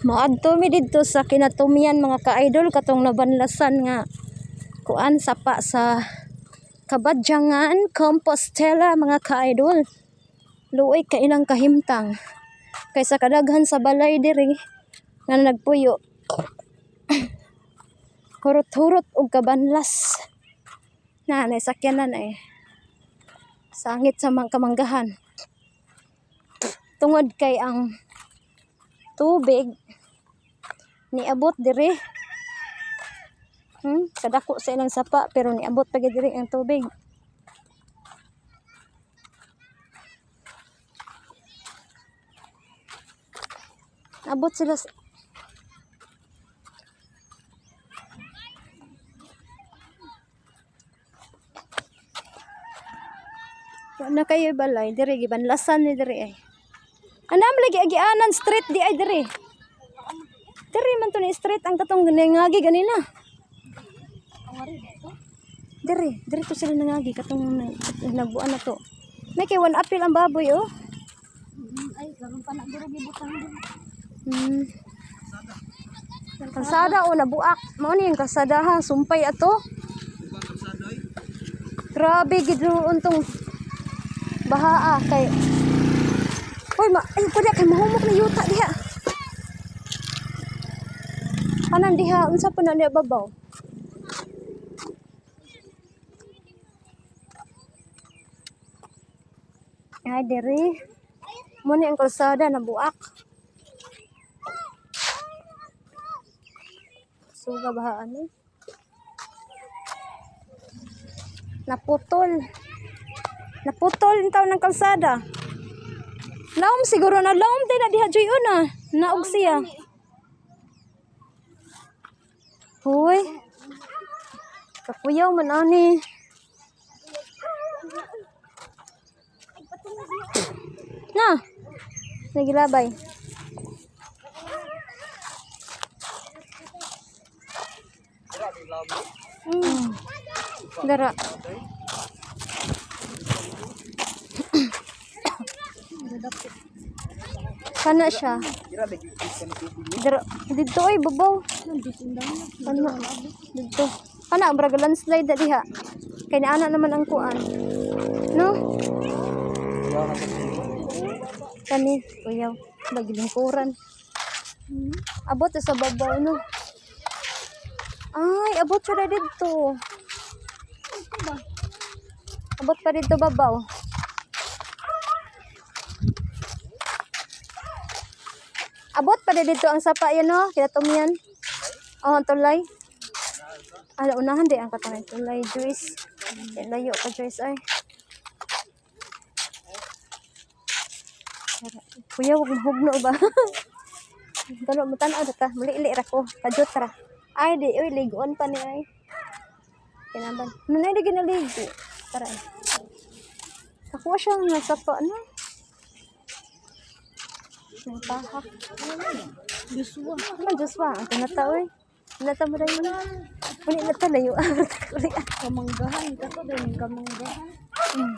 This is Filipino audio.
Moadto mi didto sa kinatumian mga ka-idol katong nabanlasan nga kuan sapa sa Kabadyangan, Compostela mga ka-idol. Luoy ka kahimtang. Kaysa kadaghan sa balay diri nga nagpuyo. Hurot-hurot og kabanlas. Na, naisakyanan eh. Sangit sa mga kamanggahan. Tungod kay ang tubig niabot diri. Hmm, kadako sa ilang sapa pero niabot pa diri ang tubig. Abot sila sa na kayo balay diri gibanlasan ni diri ay. Anam lagi agianan street di ay diri. Diri man to ni street ang katong ngagi ganina. Diri, diri to sila nangagi katong na- nagbuan na to. May kay one apple ang baboy oh. Ay, karon pa na diri gibutang din. Hmm. Kalsada o nabuak. Mao ni yung kalsada ha, sumpay ato. Grabe gid untong bahaa kay Hoy, ma ay pwede kay mahumok na yuta diha. Kanan diha unsa pa na niya babaw? Ay, diri. Mo ni kalsada nabuak. Suga bahaan eh. Naputol. Naputol yung taon ng kalsada. Laom siguro na laom din na diha joy una. Naog siya. Hoy. Kapuyaw man ani. Na. Nagilabay. Mm. Dara. Kana siya. Dito ay babaw. Kana. Dito. Kana braga landslide na diha. Kay naana naman ang kuan. No? Kani, kuyaw. Bagilingkuran. Abot sa babaw no. Ay, abot siya na dito. Abot pa dito babaw. Abot pa dito ang sapa yun, no? Kinatom yan. Oh, tulay. Ala, unahan di ang katangay tulay. Juice. Kaya layo pa, Juice, ay. Kuya, huwag mahugno ba? Talo mo tanaw data, muli-ili ra ko, kadjot ra. Ay di, uy ligon pa ni ay. Kinaban. Nanay di ginaligo. Tara. ay. Nakuha siya nga sa pa ano? Ang tahak. Joshua. Ano Joshua? Ang tinata oy. Tinata mo rin mo. Uli na talayo. Uli ah. Kamanggahan ka to din kamanggahan. Hmm.